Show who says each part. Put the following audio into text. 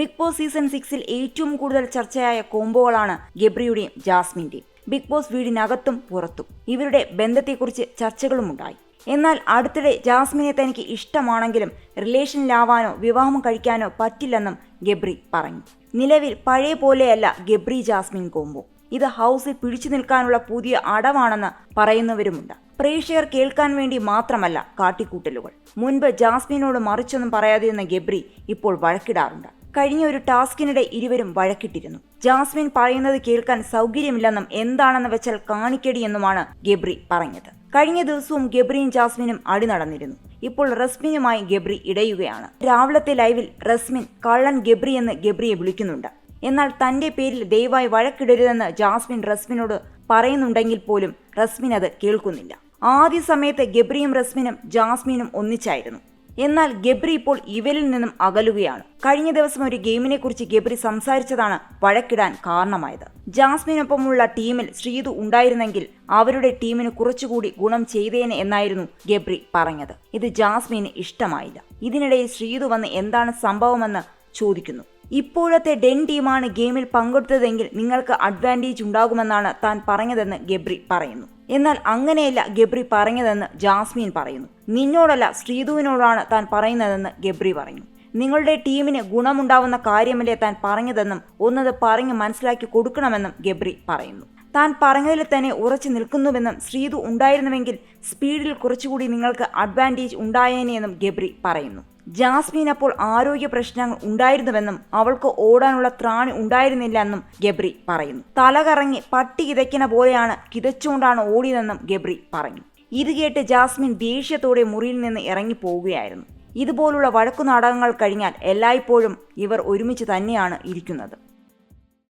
Speaker 1: Big boss season സിക്സിൽ ഏറ്റവും കൂടുതൽ ചർച്ചയായ കോംബോകളാണ് ഗബ്രിയുടെയും ജാസ്മിന്റെയും. ബിഗ് ബോസ് വീടിനകത്തും പുറത്തും. ഇവരുടെ ബന്ധത്തെക്കുറിച്ച് ചർച്ചകളുമുണ്ടായി എന്നാൽ അടുത്തിടെ ജാസ്മിനെ തനിക്ക് ഇഷ്ടമാണെങ്കിലും റിലേഷനിലാവാനോ വിവാഹം കഴിക്കാനോ പറ്റില്ലെന്നും ഗബ്രി പറഞ്ഞു. നിലവിൽ പഴയ പോലെയല്ല ഗബ്രി ജാസ്മിൻ കോംബോ. ഇത് ഹൗസിൽ പിടിച്ചു നിൽക്കാനുള്ള പുതിയ അടവാണെന്ന് പറയുന്നവരുമുണ്ട്. പ്രേക്ഷകർ കേൾക്കാൻ വേണ്ടി മാത്രമല്ല കാട്ടിക്കൂട്ടലുകൾ. മുൻപ് ജാസ്മിനോട് മറിച്ചൊന്നും പറയാതിരുന്ന ഗബ്രി ഇപ്പോൾ വഴക്കിടാറുണ്ട്. കഴിഞ്ഞ ഒരു ടാസ്കിനിടെ ഇരുവരും വഴക്കിട്ടിരുന്നു. ജാസ്മിൻ പറയുന്നത് കേൾക്കാൻ സൗകര്യമില്ലെന്നും എന്താണെന്ന് വെച്ചാൽ കാണിക്കടിയെന്നുമാണ് ഗബ്രി പറഞ്ഞത്. കഴിഞ്ഞ ദിവസവും ഗബ്രിയും ജാസ്മിനും അടി നടന്നിരുന്നു. ഇപ്പോൾ റസ്മിനുമായി ഗബ്രി ഇടയുകയാണ്. രാവിലത്തെ ലൈവിൽ റസ്മിൻ കള്ളൻ ഗബ്രി എന്ന് ഗബ്രിയെ വിളിക്കുന്നുണ്ട്. എന്നാൽ തന്റെ പേരിൽ ദയവായി വഴക്കിടരുതെന്ന് ജാസ്മിൻ റസ്മിനോട് പറയുന്നുണ്ടെങ്കിൽ പോലും റസ്മിൻ അത് കേൾക്കുന്നില്ല. ആദ്യ സമയത്ത് ഗബ്രിയും റസ്മിനും ജാസ്മിനും ഒന്നിച്ചായിരുന്നു. എന്നാൽ ഗബ്രി ഇപ്പോൾ ഇവരിൽ നിന്നും അകലുകയാണ്. കഴിഞ്ഞ ദിവസം ഒരു ഗെയിമിനെ കുറിച്ച് ഗബ്രി സംസാരിച്ചതാണ് വഴക്കിടാൻ കാരണമായത്. ജാസ്മിനൊപ്പമുള്ള ടീമിൽ ശ്രീതു ഉണ്ടായിരുന്നെങ്കിൽ അവരുടെ ടീമിന് കുറച്ചുകൂടി ഗുണം ചെയ്തേനെ എന്നായിരുന്നു ഗബ്രി പറഞ്ഞത്. ഇത് ജാസ്മിന് ഇഷ്ടമായില്ല. ഇതിനിടയിൽ ശ്രീതു വന്ന് എന്താണ് സംഭവമെന്ന് ചോദിക്കുന്നു. ഇപ്പോഴത്തെ ഡെൻ ടീമാണ് ഗെയിമിൽ പങ്കെടുത്തതെങ്കിൽ നിങ്ങൾക്ക് അഡ്വാന്റേജ് ഉണ്ടാകുമെന്നാണ് താൻ പറഞ്ഞതെന്ന് ഗബ്രി പറയുന്നു. എന്നാൽ അങ്ങനെയല്ല ഗബ്രി പറഞ്ഞതെന്ന് ജാസ്മിൻ പറയുന്നു. നിന്നോടല്ല ശ്രീധുവിനോടാണ് താൻ പറയുന്നതെന്ന് ഗബ്രി പറഞ്ഞു. നിങ്ങളുടെ ടീമിന് ഗുണമുണ്ടാവുന്ന കാര്യമല്ലേ താൻ പറഞ്ഞതെന്നും ഒന്നത് പറഞ്ഞ് മനസ്സിലാക്കി കൊടുക്കണമെന്നും ഗബ്രി പറയുന്നു. താൻ പറഞ്ഞതിൽ തന്നെ ഉറച്ചു നിൽക്കുന്നുവെന്നും ശ്രീതു ഉണ്ടായിരുന്നുവെങ്കിൽ സ്പീഡിൽ കുറച്ചുകൂടി നിങ്ങൾക്ക് അഡ്വാന്റേജ് ഉണ്ടായേനെയെന്നും ഗബ്രി പറയുന്നു. ജാസ്മിൻ അപ്പോൾ ആരോഗ്യ പ്രശ്നങ്ങൾ ഉണ്ടായിരുന്നുവെന്നും അവൾക്ക് ഓടാനുള്ള ത്രാണി ഉണ്ടായിരുന്നില്ല എന്നും ഗബ്രി പറയുന്നു. തലകറങ്ങി പട്ടി കിതയ്ക്കുന്ന പോലെയാണ് കിതച്ചുകൊണ്ടാണ് ഓടിയതെന്നും ഗബ്രി പറഞ്ഞു. ഇത് കേട്ട് ജാസ്മിൻ ദേഷ്യത്തോടെ മുറിയിൽ നിന്ന് ഇറങ്ങി പോവുകയായിരുന്നു. ഇതുപോലുള്ള വഴക്കു നാടകങ്ങൾ കഴിഞ്ഞാൽ എല്ലായ്പ്പോഴും ഇവർ ഒരുമിച്ച് തന്നെയാണ് ഇരിക്കുന്നത്.